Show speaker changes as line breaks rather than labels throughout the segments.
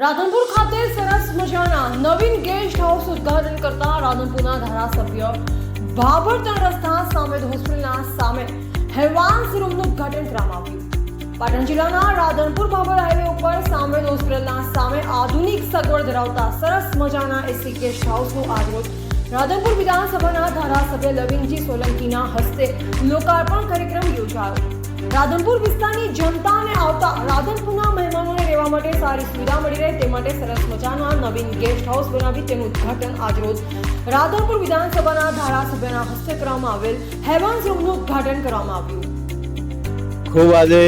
રાધનપુર ખાતે સરસ મજાના નવીન ગેસ્ટ હાઉસ ઉદ્ઘાટન કરતા રાધનપુરના ધારાસભ્ય ત્રણ રસ્તા સામે હોસ્પિટલના સામે હેવાન્સ રૂમનું ઉદ્ઘાટન કરવામાં આવ્યું. પાટણ જિલ્લાના રાધનપુર બાબર હાઈવે ઉપર સામે હોસ્પિટલના સામે આધુનિક સગવડ ધરાવતા સરસ મજાના એસી ગેસ્ટ હાઉસનું આજરોજ રાધનપુર વિધાનસભાના ધારાસભ્ય લવિનજી સોલંકીના હસ્તે લોકાર્પણ કાર્યક્રમ યોજાયો. રાધનપુર વિસ્તારની જનતાને આવતા રાધનપુરના મહેમાનોને રહેવા માટે સારી સુવિધા મળી રહે તે માટે સરસ મજાના નવીન ગેસ્ટ હાઉસ બનાવી તેનું ઉદ્ઘાટન આજરોજ રાધનપુર વિધાનસભાના ધારાસભ્યના હસ્તે કરવામાં આવેલ હેવન્સ રૂમનું ઉદ્ઘાટન કરવામાં આવ્યું.
ખૂબ આજે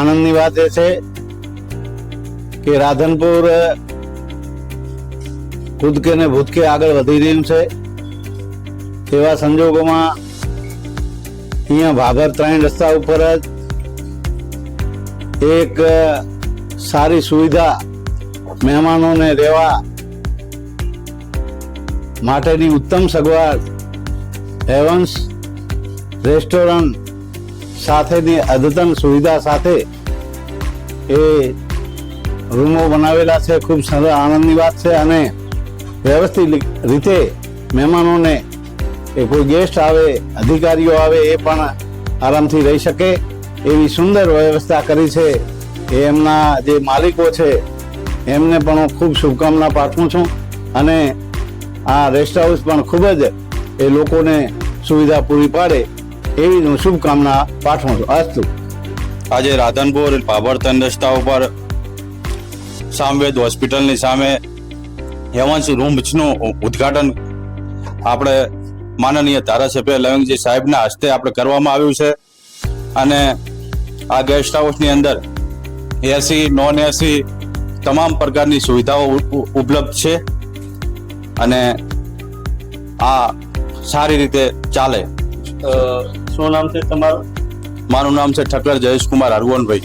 આનંદની વાત એ છે કે રાધનપુર કૂદકે ને ભૂતકે આગળ વધી રહ્યું છે. તેવા સંજોગોમાં અહીંયા ભાભર ત્રણ રસ્તા ઉપર જ એક સારી સુવિધા મહેમાનોને રહેવા માટેની ઉત્તમ સગવડ, હેવન્સ, રેસ્ટોરન્ટ સાથેની અદ્યતન સુવિધા સાથે એ રૂમો બનાવેલા છે. ખૂબ સરસ આનંદની વાત છે અને વ્યવસ્થિત રીતે મહેમાનોને એ કોઈ ગેસ્ટ આવે, અધિકારીઓ આવે, એ પણ આરામથી રહી શકે એવી સુંદર વ્યવસ્થા કરી છે એ એમના જે માલિકો છે, એમને પણ હું ખૂબ શુભકામના પાઠવું છું અને આ રેસ્ટ હાઉસ પણ ખૂબ જ એ લોકોને સુવિધા પૂરી પાડે એવી હું શુભકામના પાઠવું છું. અસ્તુ.
આજે રાધનપુર ભાભરતન રસ્તા ઉપર સામવેદ હોસ્પિટલની સામે હેવંશ રૂમ્સનું ઉદ્ઘાટન આપણે માનનીય ધારાસભ્ય લવિંગજી સાહેબના હસ્તે આપણે કરવામાં આવ્યું છે. અને આ ગેસ્ટ હાઉસની અંદર એસી નોન એસી તમામ પ્રકારની સુવિધાઓ ઉપલબ્ધ છે. અને આ સારી રીતે ચાલે.
શું નામ છે તમારું?
મારું નામ છે ઠક્કર જયેશકુમાર હરગોનભાઈ